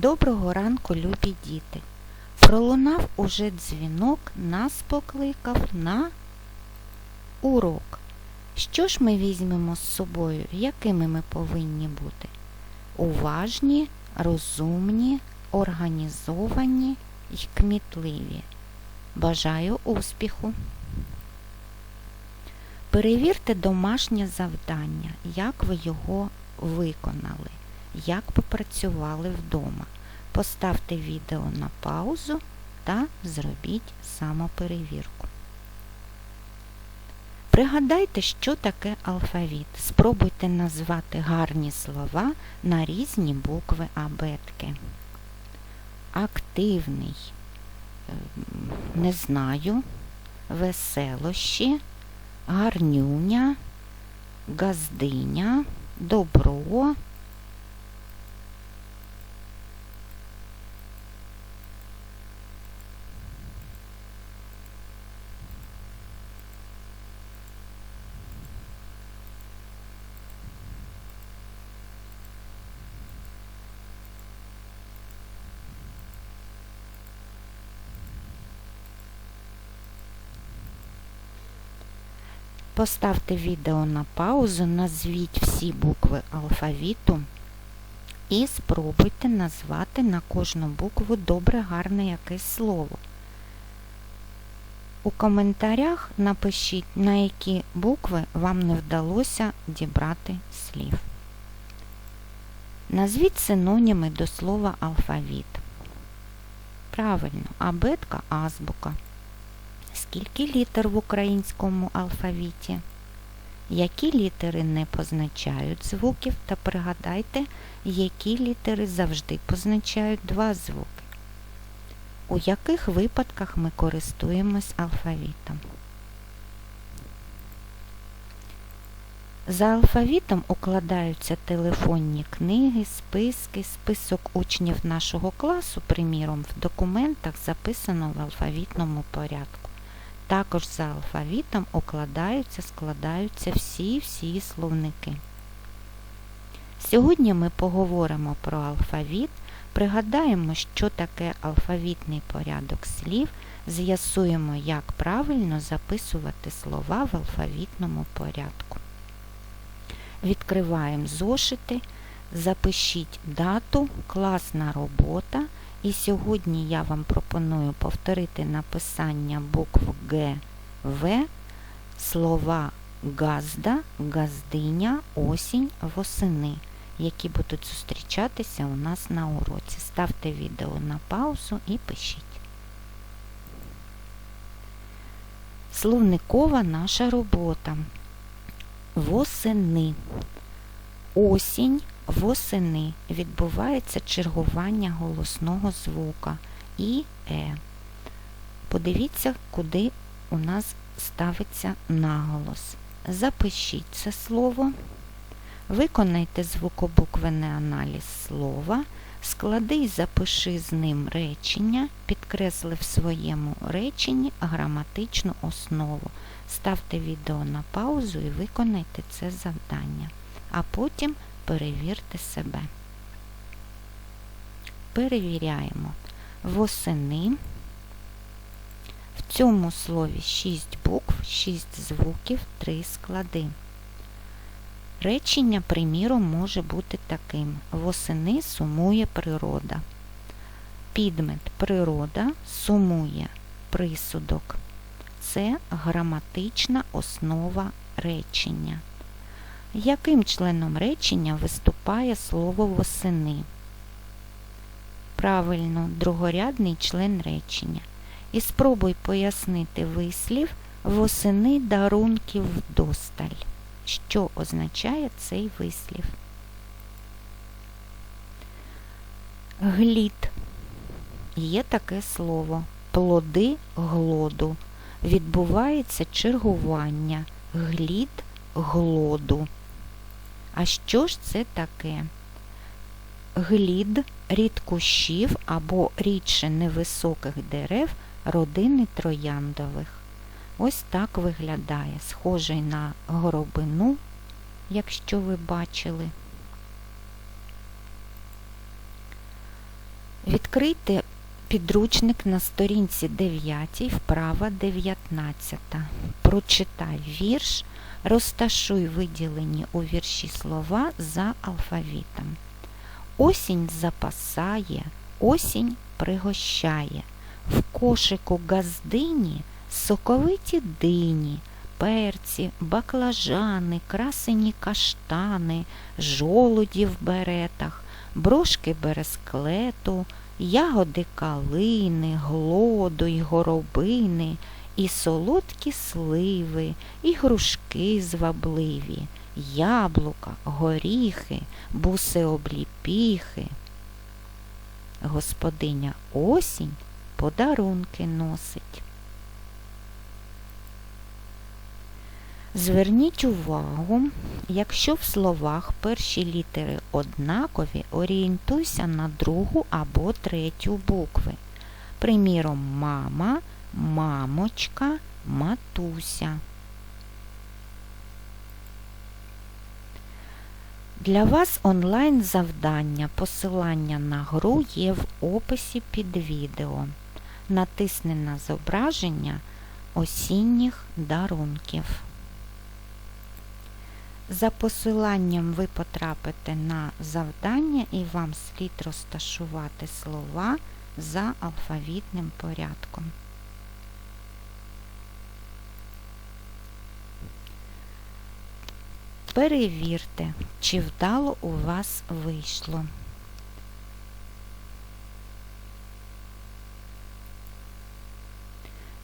Доброго ранку, любі діти. Пролунав уже дзвінок, нас покликав на урок. Що ж ми візьмемо з собою, якими ми повинні бути? Уважні, розумні, організовані й кмітливі. Бажаю успіху! Перевірте домашнє завдання, як ви його виконали, як попрацювали вдома. Поставте відео на паузу та зробіть самоперевірку. Пригадайте, що таке алфавіт. Спробуйте назвати гарні слова на різні букви абетки. Активний, ем, не знаю, веселощі, гарнюня, газдиня, добро. Поставте відео на паузу, назвіть всі букви алфавіту і спробуйте назвати на кожну букву добре гарне якесь слово. У коментарях напишіть, на які букви вам не вдалося дібрати слів. Назвіть синоніми до слова алфавіт. Правильно, абетка азбука. Скільки літер в українському алфавіті? Які літери не позначають звуків та пригадайте, які літери завжди позначають два звуки. У яких випадках ми користуємось алфавітом? За алфавітом укладаються телефонні книги, списки, список учнів нашого класу, приміром, в документах записано в алфавітному порядку. Також за алфавітом укладаються, складаються всі-всі словники. Сьогодні ми поговоримо про алфавіт, пригадаємо, що таке алфавітний порядок слів, з'ясуємо, як правильно записувати слова в алфавітному порядку. Відкриваємо зошити, запишіть дату, класна робота. І сьогодні я вам пропоную повторити написання букв Г, В, слова газда, газдиня, осінь, восени, які будуть зустрічатися у нас на уроці. Ставте відео на паузу і пишіть. Словникова наша робота. Восени. Осінь восени відбувається чергування голосного звука і Е. Подивіться, куди у нас ставиться наголос. Запишіть це слово, виконайте звукобуквений аналіз слова, склади і запиши з ним речення, підкресли в своєму реченні граматичну основу. Ставте відео на паузу і виконайте це завдання. А потім перевірте себе. Перевіряємо восени. В цьому слові 6 букв, 6 звуків, 3 склади. Речення, приміром, може бути таким. Восени сумує природа. Підмет природа сумує присудок. Це граматична основа речення. Яким членом речення виступає слово восени? Правильно, другорядний член речення. І спробуй пояснити вислів восени дарунків вдосталь. Що означає цей вислів? Глід. Є таке слово. Плоди глоду. Відбувається чергування. Глід глоду. А що ж це таке? Глід рід кущів або рідше невисоких дерев родини трояндових. Ось так виглядає, схожий на горобину, якщо ви бачили. Відкрийте підручник на сторінці 9, вправа 19. Прочитай вірш, розташуй виділені у вірші слова за алфавітом. Осінь запасає, осінь пригощає. В кошику газдині соковиті дині, перці, баклажани, красені каштани, жолуді в беретах, брошки бересклету, ягоди калини, глоду й горобини, і солодкі сливи, і грушки звабливі, яблука, горіхи, буси обліпіхи. Господиня осінь подарунки носить. Зверніть увагу, якщо в словах перші літери однакові, орієнтуйся на другу або третю букви. Приміром, мама, мамочка, матуся. Для вас онлайн завдання, посилання на гру є в описі під відео. Натисни на зображення осінніх дарунків. За посиланням ви потрапите на завдання і вам слід розташувати слова за алфавітним порядком. Перевірте, чи вдало у вас вийшло.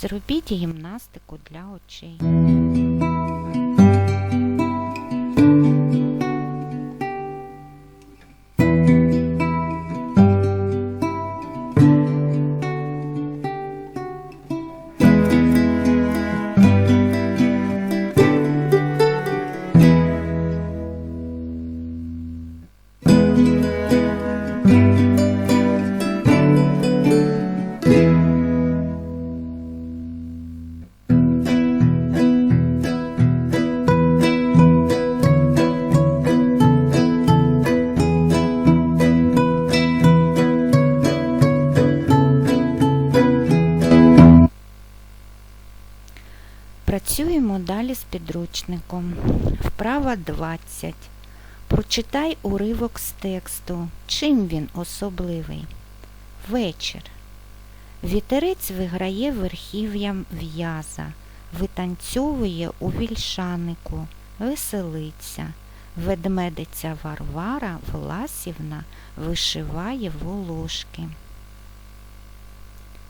Зробіть гімнастику для очей. Працюємо далі з підручником. Вправа 20. Прочитай уривок з тексту. Чим він особливий? Вечір. Вітерець виграє верхів'ям в'яза, витанцьовує у вільшанику, веселиться. Ведмедиця Варвара Власівна вишиває волошки.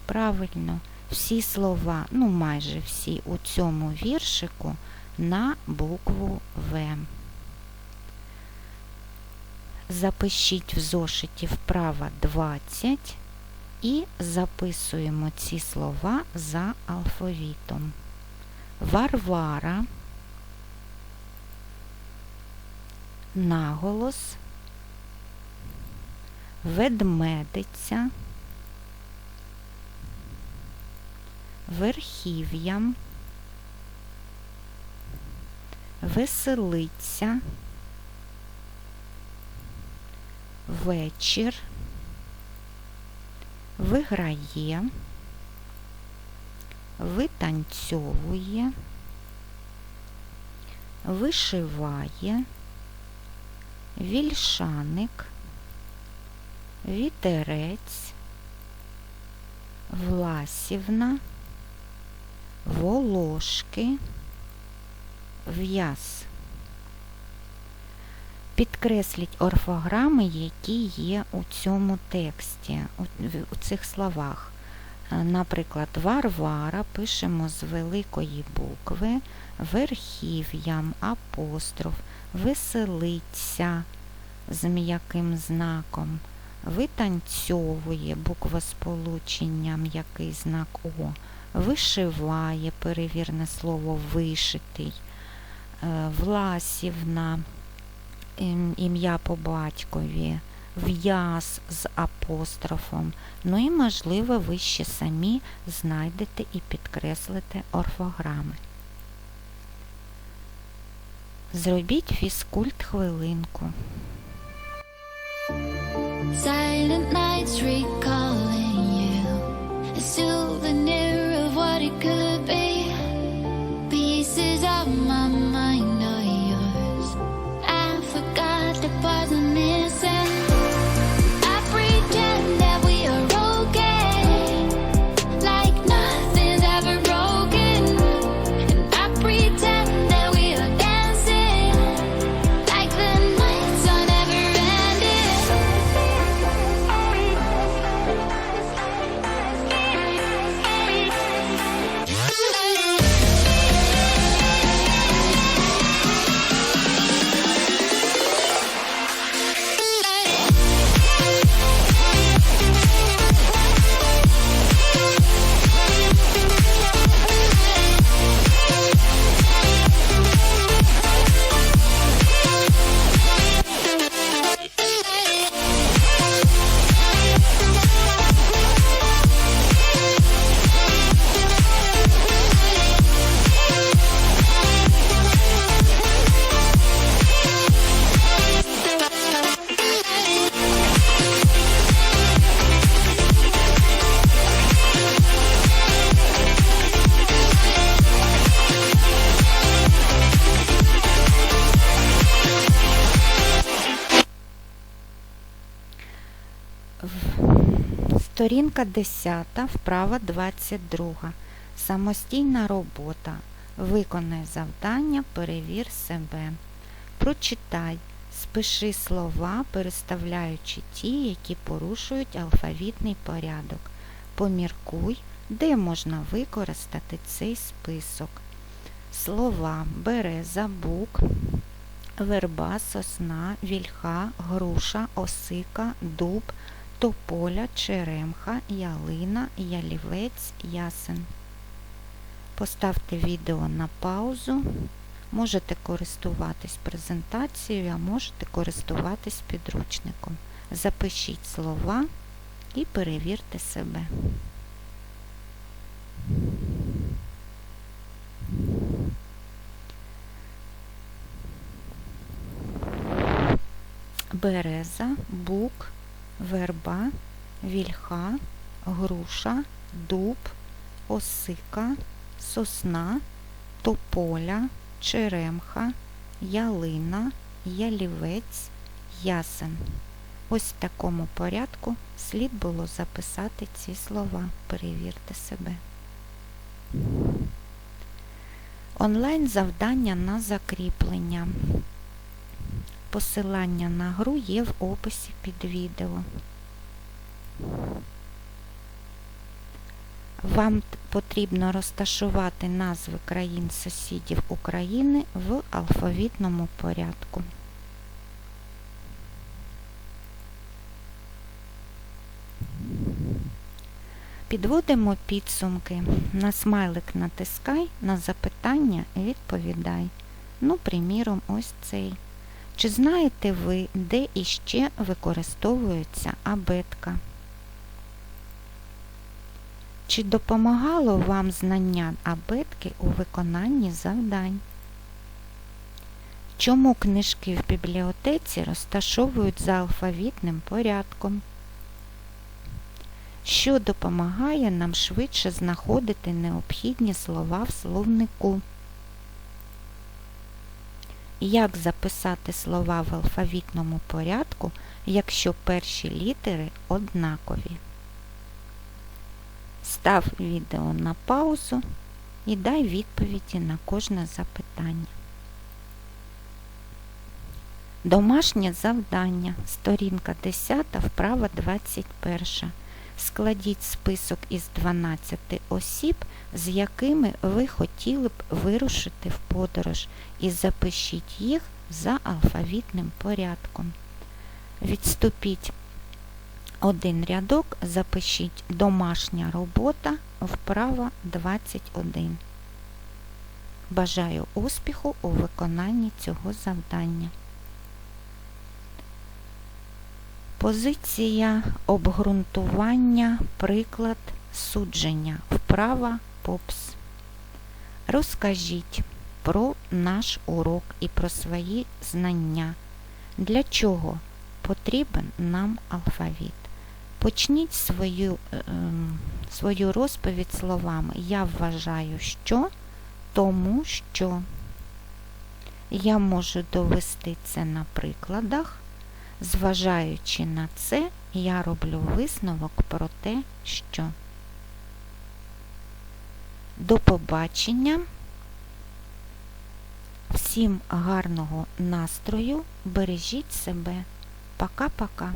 Правильно всі слова, ну майже всі у цьому віршику на букву В. Запишіть в зошиті вправа 20 і записуємо ці слова за алфавітом. Варвара, наголос, ведмедиця. Верхів'ям, веселиться, вечір, виграє, витанцьовує, вишиває, вільшаник, вітерець, Власівна волошки, в'яз. Підкресліть орфограми, які є у цьому тексті, у цих словах. Е, наприклад, Варвара пишемо з великої букви, верхів'ям, апостроф, веселиться з м'яким знаком, витанцьовує буква сполучення, м'який знак О вишиває, перевірне слово вишитий, е, Власівна, ім'я по батькові, в'яз з апострофом. Ну і, можливо, ви ще самі знайдете і підкреслите орфограми. Зробіть фізкульт хвилинку. Silent nights recalling you. Сторінка 10, вправа 22. Самостійна робота. Виконай завдання, перевір себе. Прочитай, спиши слова, переставляючи ті, які порушують алфавітний порядок. Поміркуй, де можна використати цей список. Слова береза, бук, верба, сосна, вільха, груша, осика, дуб, тополя, черемха, ялина, ялівець, ясен. Поставте відео на паузу. Можете користуватись презентацією, а можете користуватись підручником. Запишіть слова і перевірте себе. Береза, бук, верба, вільха, груша, дуб, осика, сосна, тополя, черемха, ялина, ялівець, ясен. Ось в такому порядку слід було записати ці слова. Перевірте себе. Онлайн завдання на закріплення. Посилання на гру є в описі під відео. Вам потрібно розташувати назви країн сусідів України в алфавітному порядку. Підводимо підсумки. На смайлик натискай, на запитання відповідай. Ну, приміром, ось цей. Чи знаєте ви, де іще використовується абетка? Чи допомагало вам знання абетки у виконанні завдань? Чому книжки в бібліотеці розташовують за алфавітним порядком? Що допомагає нам швидше знаходити необхідні слова в словнику? Як записати слова в алфавітному порядку, якщо перші літери однакові? Став відео на паузу і дай відповіді на кожне запитання. Домашнє завдання. Сторінка 10, вправа 21. Складіть список із 12 осіб, з якими ви хотіли б вирушити в подорож, і запишіть їх за алфавітним порядком. Відступіть один рядок, запишіть домашня робота, вправа 21. Бажаю успіху у виконанні цього завдання. Позиція обґрунтування, приклад, судження. Вправа ПОПС. Розкажіть про наш урок і про свої знання. Для чого потрібен нам алфавіт. Почніть свою, е, ем, свою розповідь словами Я вважаю, що, тому що. Я можу довести це на прикладах. Зважаючи на це, я роблю висновок про те, що. До побачення. Всім гарного настрою. Бережіть себе. Пока-пока.